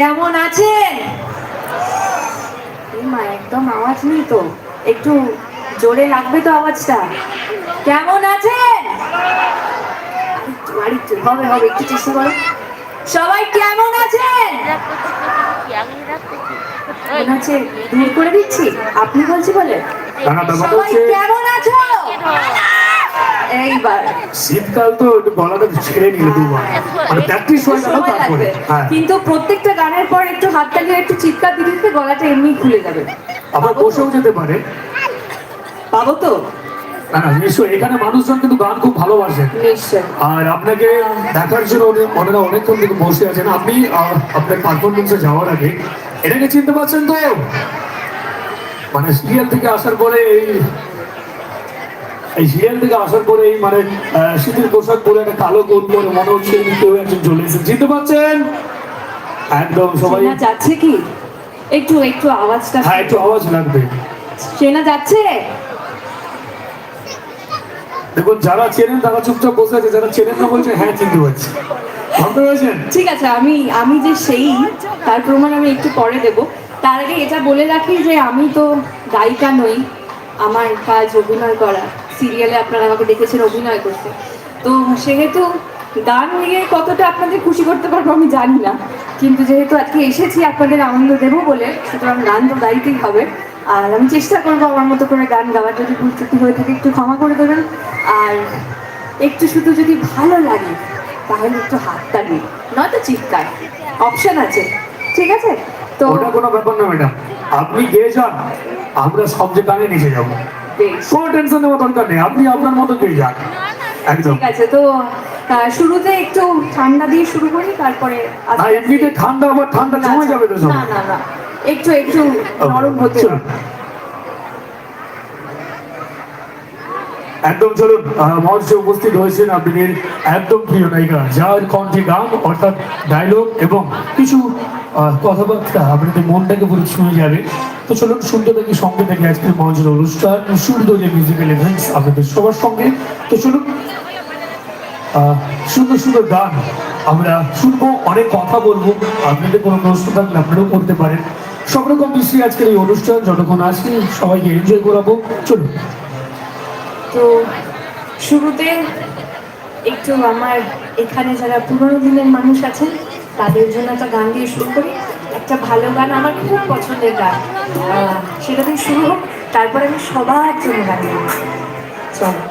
কেমন আছেন? এই মা একদম আওয়াজ নেই তো। একটু জোরে লাগবে তো আওয়াজটা। কেমন আছেন? আরেকটু, হবে হবে একটু চেষ্টা করো। সবাই কেমন আছেন? মনে হচ্ছে দূর করে দিচ্ছি। আপনি বলছি বলে। সবাই কেমন আছো? এইবার। শীতকাল তো গলাটা ছেড়ে নিলে দুবার। মানে প্র্যাকটিস হয়ে গেল তারপরে। হ্যাঁ। কিন্তু প্রত্যেকটা গানের পর একটু একটু চিৎকার দিতে দিতে গলাটা এমনি খুলে যাবে। আবার বসেও যেতে পারে। পাবো তো? না না নিশ্চয়ই। এখানে মানুষজন কিন্তু গান খুব ভালোবাসে। আর আপনাকে দেখার জন্য ওনারা অনেকক্ষণ থেকে বসে আছেন। আপনি আপনার পারফরমেন্সে যাওয়ার আগে এটাকে চিনতে পারছেন তো? মানে সিরিয়াল থেকে আসার পরে এই সিরিয়াল থেকে আসার পরে এই মানে শীতের পোশাক পরে একটা কালো কোট পরে মনে হচ্ছে কেউ একজন চলে এসেছেন চিনতে পারছেন? একদম সবাই যাচ্ছে কি? একটু একটু আওয়াজটা হ্যাঁ একটু আওয়াজ লাগবে। চেনা যাচ্ছে? দেখুন যারা চেনেন তারা চুপচাপ বসে আছে যারা চেনেন না বলছে হ্যাঁ চিনতে পারছি। ঠিক আছে আমি আমি যে সেই তার প্রমাণ আমি একটু পরে দেব। তার আগে এটা বলে রাখি যে আমি তো গায়িকা নই আমার কাজ অভিনয় করা। সিরিয়ালে আপনারা আমাকে দেখেছেন, অভিনয় করতে। তো সেহেতু গান নিয়ে কতটা আপনাদের খুশি করতে পারব আমি জানি না। কিন্তু যেহেতু আজকে এসেছি আপনাদের আনন্দ দেবো বলে, সুতরাং গান তো গাইতেই হবে। আর আমি চেষ্টা করব আমার মতো করে গান গাওয়ার, যদি ভুল হয়ে থাকে একটু ক্ষমা করে দেবেন। আর একটু শুধু যদি ভালো লাগে, তাহলে একটু হাতটা দিই নয়তো চিৎকার। অপশন আছে। ঠিক আছে? তো ওটা কোনো ব্যাপার না, ম্যাডাম। আপনি গেয়ে যান, আমরা সব যে গানে নিচে যাব। কোনো টেনশন নেওয়ার দরকার নেই। আপনি আপনার মতো পেয়ে যান। একদম। ঠিক আছে তো শুরুতে একটু ঠান্ডা দিয়ে শুরু করি তারপরে এমনিতে ঠান্ডা আবার ঠান্ডা জমে যাবে তো না না না একটু একটু নরম হতে হবে। একদম আহ, মঞ্চে উপস্থিত হয়েছেন আপনাদের একদম প্রিয় নায়িকা যার কণ্ঠে গান অর্থাৎ ডায়লগ এবং কিছু কথাবার্তা। আপনাদের মনটাকে পুরো ছুঁয়ে যাবে। তো চলুন শুনতে থাকি সঙ্গে থাকি আজকের মঞ্চের অনুষ্ঠান সুন্দর যে মিউজিক্যাল ইভেন্টস আপনাদের সবার সঙ্গে। তো চলুন সুন্দর সুন্দর গান আমরা শুনব অনেক কথা বলব। আপনাদের কোনো প্রশ্ন থাকলে আপনারাও করতে পারেন। সব রকম বিষয়ে আজকের এই অনুষ্ঠান যতক্ষণ আসছে সবাইকে এনজয় করাবো। চলুন। তো শুরুতে একটু আমার এখানে যারা পুরোনো দিনের মানুষ আছেন, তাদের জন্য একটা গান দিয়ে শুরু করি। একটা ভালো গান আমার খুব পছন্দের গান। সেটা দিয়ে শুরু হোক, তারপর আমি সবার জন্য গান। চলো।